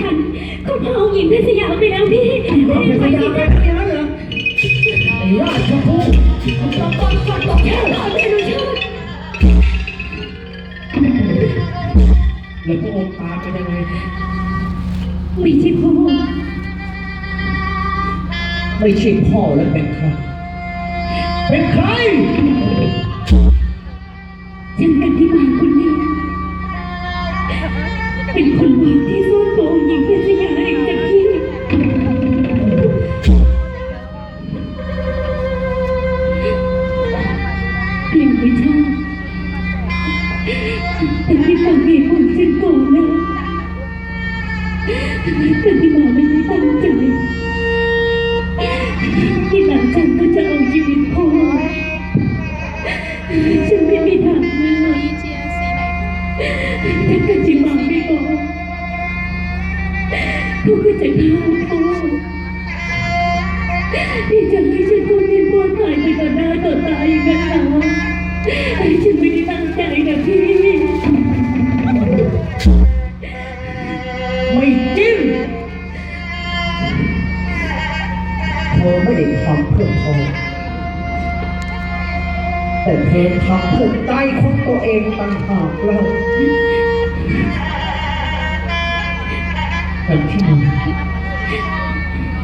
ฉันเขาพาองค์หญิงเพชรยาไปแล้วพี่เอาเป็นพยานไปพยานเหรอไอ้ราชพูดตบตบตบตบแค่ขอเรียนรู้ชาติแล้วพระองค์ตามไปยังไงไม่ใช่พ่อไม่ใช่พ่อแล้วเป็นใครเป็นใคร ก็จะเอาชีวิตพ่อฉันไม่มีทางเลือกเชียร์สีไหนถ้าเกิดจิมาไม่บอกเขาก็จะฆ่าพ่อที่จะให้ฉันพูดให้พ่อตายไปต่อหน้าต่อตาอย่างนั้นเหรอไอ้ฉันไม่ได้ตั้งใจนะพี่ แต่เธอทำเพื่อใจของตัวเองต่างหากแล้วแต่ที่มัน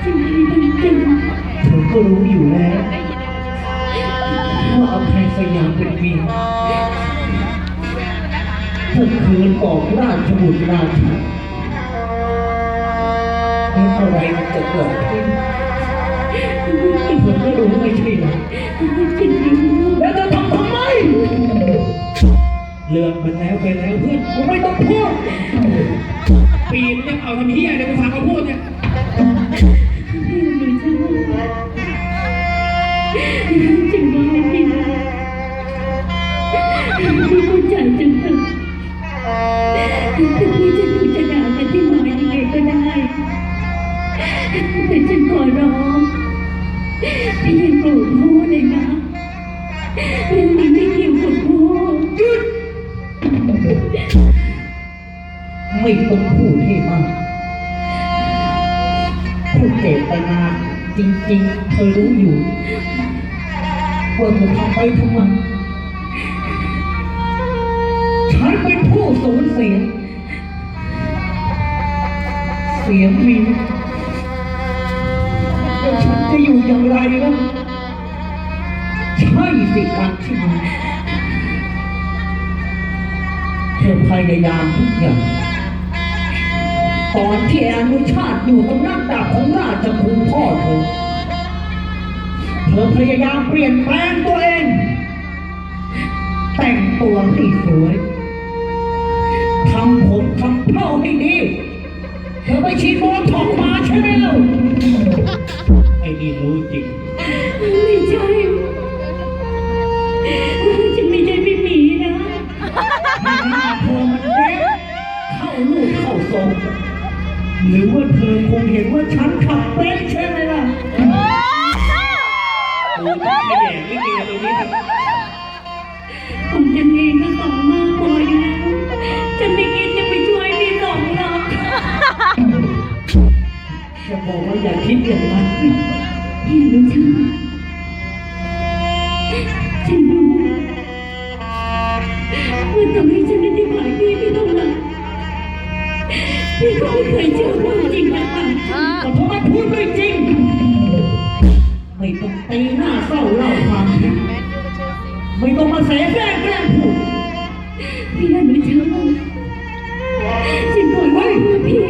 ฉันไม่ได้ตั้งเธอก็รู้อยู่แล้วว่าอภัยสยามเป็นมีเธอคืนออกราชบุตรราชาอะไรมันจะเกิดขึ้นเธอก็รู้ไม่ใช่เหรอ เลือกมันแล้วไปแล้วเพื่อนกูไม่ต้องพูดปีนยังเอาทำเฮียเนี่ยไปฟังเขาพูดเนี่ย ไม่ต้องพูดให้มากผู้เจตนาจริงๆ เธอรู้อยู่ว่าเธอทำไปทำไมฉันเป็นผู้สูญเสีย เสียงมีแล้วฉันจะอยู่อย่างไรล่ะใช่สิการที่มั นเธอพยายามทุกอย่างตอนที่อนุชาติอยู่ตรงหน้าดาบของราชคุณพ่อเธอเธอพยายามเปลี่ยนแปลงตัวเอง แต่งตัวให้สวยทำผมทำเผ้าให้ดีเธอไปฉีดโบท็อกมาใช่ไหมล่ะไอ้นี่รู้จริง กเข้าทรงหรือว่าเธอคงเห็นว่าฉันขับเป็นใช่ไหมล่ะดูจะขยงไม่ดีตรงนี้ครับผมจะเองก็สองมากพออยู่แล้วจะไม่คิดจะไปช่วยพี่สองหรอกจะบอกว่าอย่าคิดอย่างนั้นพี่อนุชาฉันรู้ว่าต่อให้ฉันอธิบายพี่ไม่ พี่ก็ไม่เคยเชื่อความจริงจากปากฉันแต่เพราะมันพูดไม่จริง ไม่ต้องตีหน้าเศร้าเล่าความจริงไม่ต้องมาแสแสร้งแกล้งพูดพี่อนุชาฉันขอโทษพี่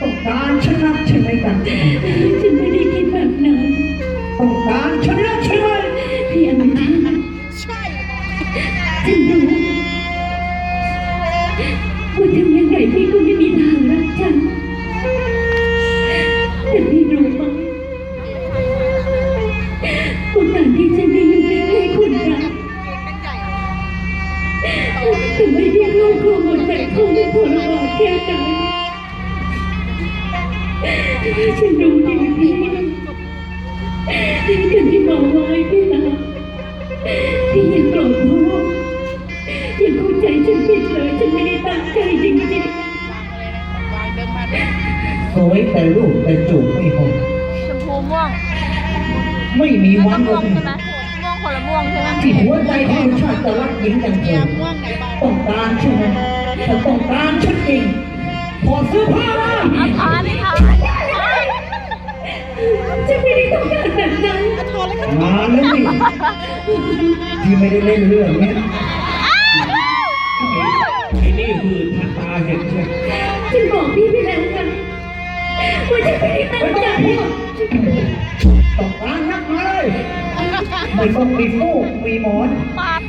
ต้องการชนะใช่ไหมกันฉันไม่ได้คิดแบบนั้นต้องการชนะใช่ไหมพี่อนุชาใช่ฉันรู้ ว่าทำยังไงพี่ก็ไม่มีทางรักฉันแต่พี่รู้ไหมว่าการที่ฉันได้อยู่ใกล้ๆคนรักเป็นใหญ่แต่ไม่ได้รู้ความหมดใจเขาไม่ทรมานแค่ไหนฉันรู้ดีพี่ สวยแต่ลูกแต่จูบไม่หอมชมพูม่วงไม่มีน่าวัจะนม่วงเลยใช่ไหมม่วงคนละม่วงใช่ไหมที่หัวใจของชาติจะรักหญิงอย่างเธเกียอร์ม่วงไหนบ้างต้องการใช่ไหมถ้าต้องการฉันจริงถอดเสื้อผ้ามาเอาทานนี่ทานฉันไม่ได้ต้องการแบบนั้นอะทอแล้วก็มาแล้วนี่ที่ไม่ได้เล่นเรื่องเนี้ยไอ้นี่คือทันตาเห็นใช่ไหมฉันบอกพี่ไปแล้ว ไงว่าฉันไม่ได้ตั้งใจต้องการนักมาเลยไม่ต้องมีฟูกมีหมอนปาด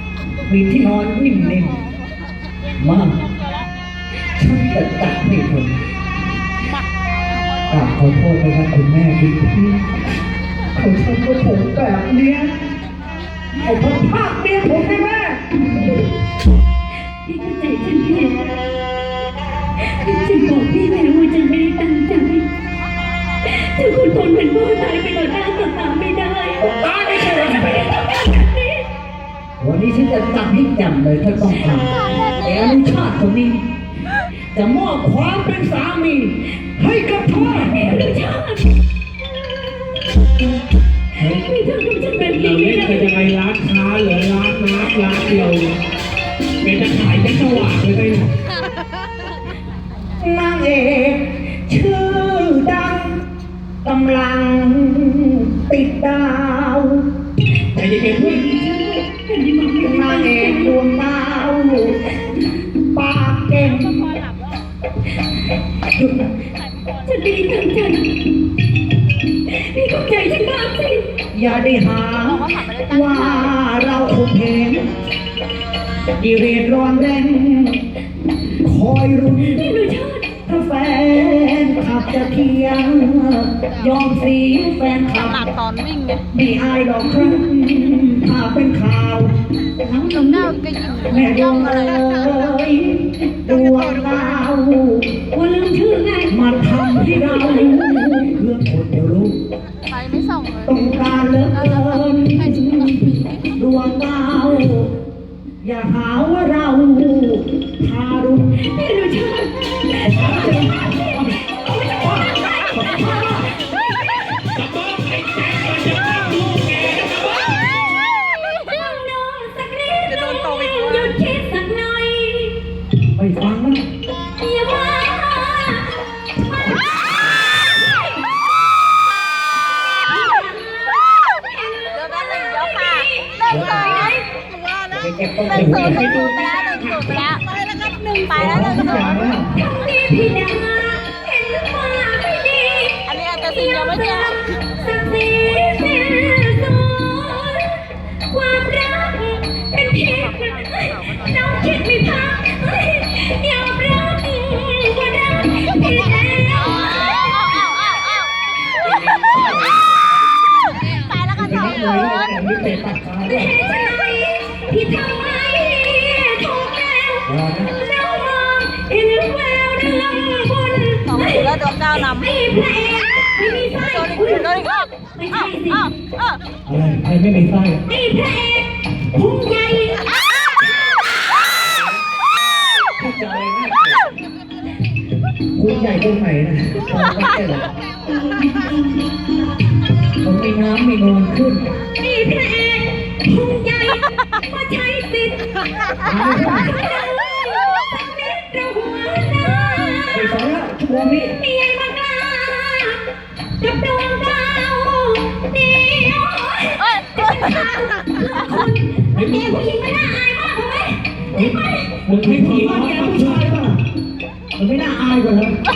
มีที่นอนนิ่มๆมาฉันจะจัดให้คุณกราบขอโทษนะครับคุณแม่คุณพี่ของฉันก็ผมแบบเนี้ยเอาพักภาคเมียผมให้แม่พี่เข้าใจฉันผิดฉันบอกพี่แล้วว่าฉันไม่ได้ตั้งใจ ถ้าคุณทนเป็นพ่อตายไปต่อหน้าต่อตาไม่ได้ตายไม่ใช่เหรอไม่ได้ต้องการแบบนี้วันนี้ฉันจะจับให้จำเลยถ้าต้องทำแต่อนุชาติคนนี้ จะมอบความเป็นสามี ให้กับเธอพี่อนุชาติพี่ทำกับฉันแบบเรานี้เล่นไม่กันได้ยังไงร้านค้าเหรือร้านน้ำร้านเดียวเดี๋ยวจะขายเป็นสว่างเลยไห กำลังติดดาวแต่ยังไงเพื่อนนางเอกดวงดาวปากเก่งฉันไม่ได้ตั้งใจพี่เข้าใจฉันบ้างสิอย่าได้หาว่าเราคงเห็นดีเรนร้อนแรงคอยรุนพี่อนุชาติถ้าแฟน ขับจะเทียง ยอมเสียแฟนขับหนักตอนวิ่งไงไม่อายดอกครั้งถ้าเป็นข่าวน้องน้องก็ยิงแม่ดย่วองงอะไรเอ้ยดวงดาวว่าลืมชื่อไงมาทำให้เราเพื่อคนเดียวรู้ ไปไม่ส่องเลยต้องก นึ่งศูนย์ไปแล้วหนึ่งศูนย์ไปแล้วไปแล้วครับหนึ่งไปแล้วหนึ่งศูนย์แล้วนี่พี่ดาเห็นว่าไม่ดีอันนี้อาจจะสิ่งไม่เจอสักสีสียสูญความรักเป็นเพียงน้องคิดไม่พักยอมรับว่ารักพี่แล้วไปแล้วกันสองเลศูยนย์แต่ไม่เตะปากกาแต่ด้วยใจพี่ทำ สองศูนย์แล้วดวงดนำไอ้พระเอกไม่มีไส้โดนอีกโดนอีกรอบไม่อ้าใช่วสิอ้าวอ้าวอะไรใครไม่มีไส้ไอ้พระเอกพุงใหญ่พูดจาอะไรนะคุณใหญ่ตรงไหนนะตรงไม่ใช่หรอผมมีน้ำมีนอนขึ้นไอ้พระเอกพุงใหญ่มาใช้สิทธิ์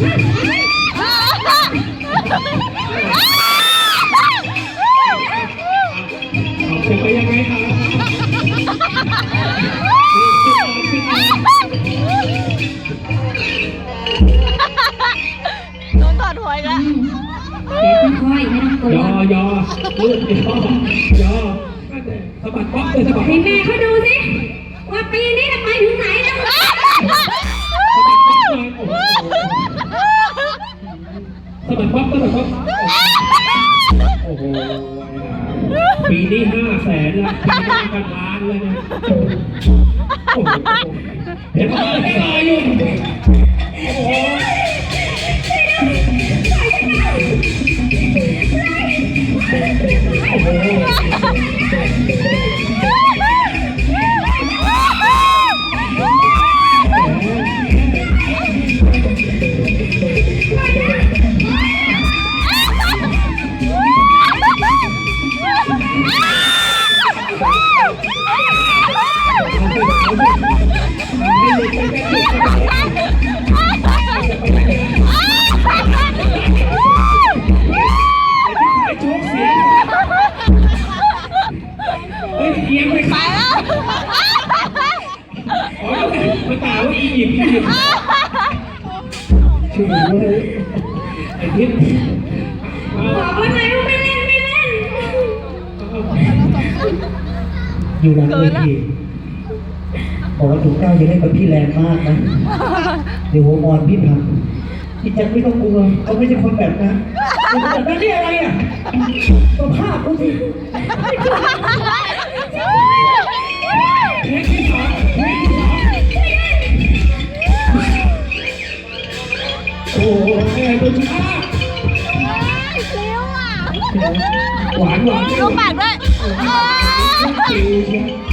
ไปยังไงครับโดนถอดหัวอีกแล้วเดี๋ยวค่อยๆไม่ต้องกลัยวอยอลูกยอยอสะบัดป๊อกเลยสะบัดให้แม่เขาดูสิว่าปีนี้จะไปถึงไหนแล้ว ปิดป๊อกสะบัดป๊อกโอ้โหปีนี้ห้าแสนละปีนี้กันล้านเลยนะโอ้โหเห็นไหมไม่รออยู่ อยู่หลังเวทีบอกว่าถูกเก้าอย่าเล่นกับพี่แรงมากนะเดี๋ยวหัวมอนพี่พังพี่แจ็คไม่ต้องกลัวเขาไม่ใช่คนแบบนั้นคนแบบนั้นนี่อะไรอะตัวภาพเขาสิเทคที่สองเทคที่สองโอ้โหไอ้ตัวช้าเร็วอะหวานหวานดูปากด้วย จิ๋